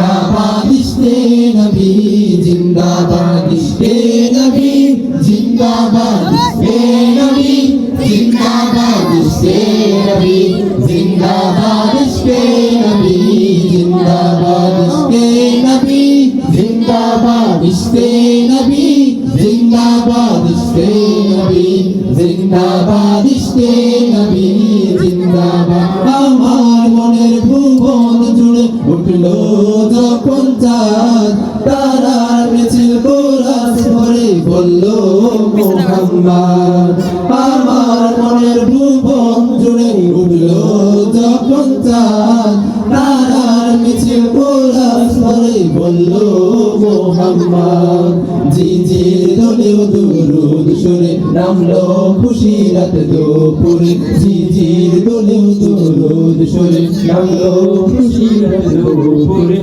জিন্দাবাদ ইশকে নবী জিন্দাবাদ ইশকে নবী জিন্দাবাদ ইশকে নবী জিন্দাবাদ ইশকে নবী জিন্দাবাদ ইশকে নবী জিন্দাবাদ ইশকে নবী জিন্দাবাদ ইশকে নবী জিন্দাবাদ ইশকে নবী জিন্দাবাদ ইশকে নবী, জিন্দাবাদ। আমার মনের ভুবন জুড়ে উঠল যখন তারার মিছিল কোরাস ভরে বলল, মোহাম্মদ, আমার মনের ভুবন জুড়ে উঠল যখন তারার মিছিল কোরাস ভরে বলল, মোহাম্মদ জি জি দলেও দুরুদ সুরে নামলো খুশি রাত দুপুরে। জি জি দলেও দুরুদ সুরে নামলো খুশি রাত দুপুরে।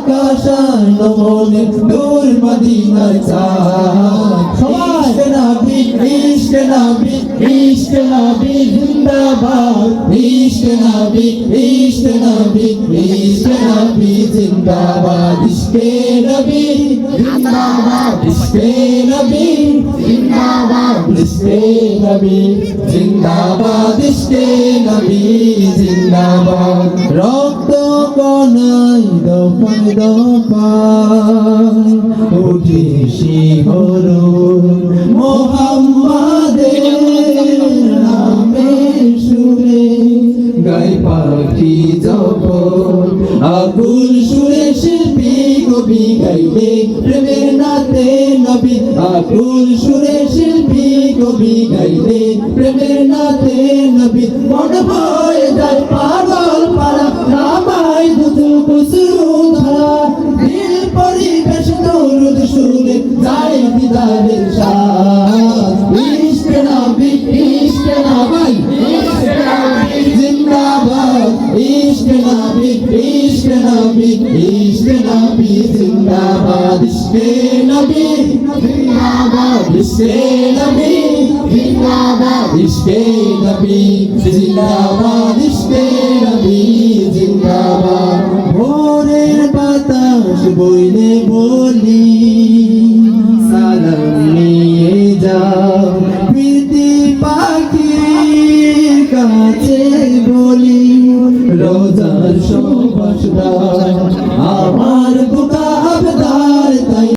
আকাশ আর মনে দূর মদিনার চাঁদ সবাই নবী ইশক নবী ইশক নবী জিন্দাবাদ ইশক নবী ইশক নবী ইশক নবী জিন্দাবাদ ইশকে নবী জিন্দাবাদ ইশকে নবী জিন্দাবাদ ইশকে নবী জিন্দাবাদ ইশকে নবী জিন্দাবাদ রক্ত কনাই দফায় দফায় উঠে শিহরণ মোহাম্মদের নামে সুরে গাই পাখি যখন আকুল সুরে শিল্পী কবি গাইলে প্রেমের নাতে নবী। আকুল সুরে শিল্পী কবি গাইলে প্রেমের নাতে নবী। মন ভয় যায় যায় দিদারের সাথ ইশক নবী ইশক নবী, জিন্দাবাদ, ইশক নবী ইশক নবী ইশক নবী, জিন্দাবাদ, ইশক নবী, জিন্দাবাদ ইশক বলি। 咱们说 langsung.